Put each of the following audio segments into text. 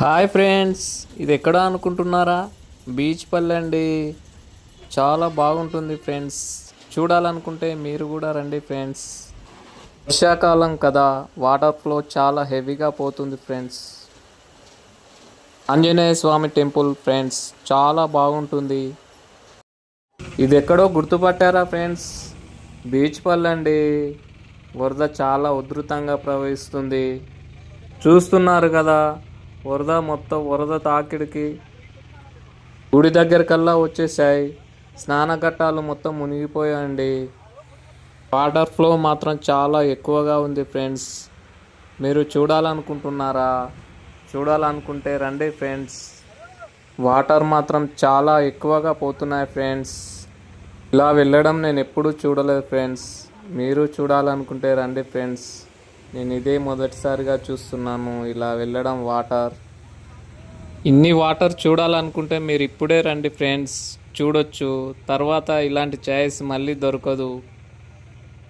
Hi friends ఇది ఎక్కడ అనుకుంటున్నారా? బీచ్ పల్లె అండి. చాలా బాగుంటుంది ఫ్రెండ్స్. చూడాలనుకుంటే మీరు కూడా రండి ఫ్రెండ్స్. వర్షాకాలం కదా వాటర్ ఫ్లో చాలా హెవీగా పోతుంది friends. Anjaneya Swamy temple friends చాలా బాగుంటుంది. ఇది ఎక్కడో గుర్తుపట్టారా ఫ్రెండ్స్? బీచ్ పల్లె అండి. వరద చాలా ఉధృతంగా ప్రవహిస్తుంది. చూస్తున్నారు కదా వరద మొత్తం వరద తాకిడికి గుడి దగ్గరకల్లా వచ్చేసాయి స్నానఘట్టాలు మొత్తం మునిగిపోయాయండి. వాటర్ ఫ్లో మాత్రం చాలా ఎక్కువగా ఉంది ఫ్రెండ్స్. మీరు చూడాలనుకుంటున్నారా? చూడాలనుకుంటే రండి ఫ్రెండ్స్. వాటర్ మాత్రం చాలా ఎక్కువగా పోతున్నాయి ఫ్రెండ్స్. ఇలా వెళ్ళడం నేను ఎప్పుడూ చూడలేదు ఫ్రెండ్స్. మీరు చూడాలనుకుంటే రండి ఫ్రెండ్స్. నేను ఇదే మొదటిసారిగా చూస్తున్నాను. ఇలా వెళ్ళడం వాటర్. ఇన్ని వాటర్ చూడాలనుకుంటే మీరు ఇప్పుడే రండి ఫ్రెండ్స్. చూడొచ్చు. తర్వాత ఇలాంటి ఛాయిస్ మళ్ళీ దొరకదు.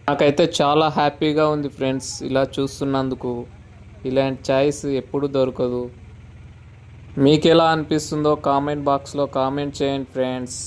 నాకైతే చాలా హ్యాపీగా ఉంది ఫ్రెండ్స్ ఇలా చూస్తున్నందుకు. ఇలాంటి ఛాయిస్ ఎప్పుడు దొరకదు. మీకు ఎలా అనిపిస్తుందో కామెంట్ బాక్స్లో కామెంట్ చేయండి ఫ్రెండ్స్.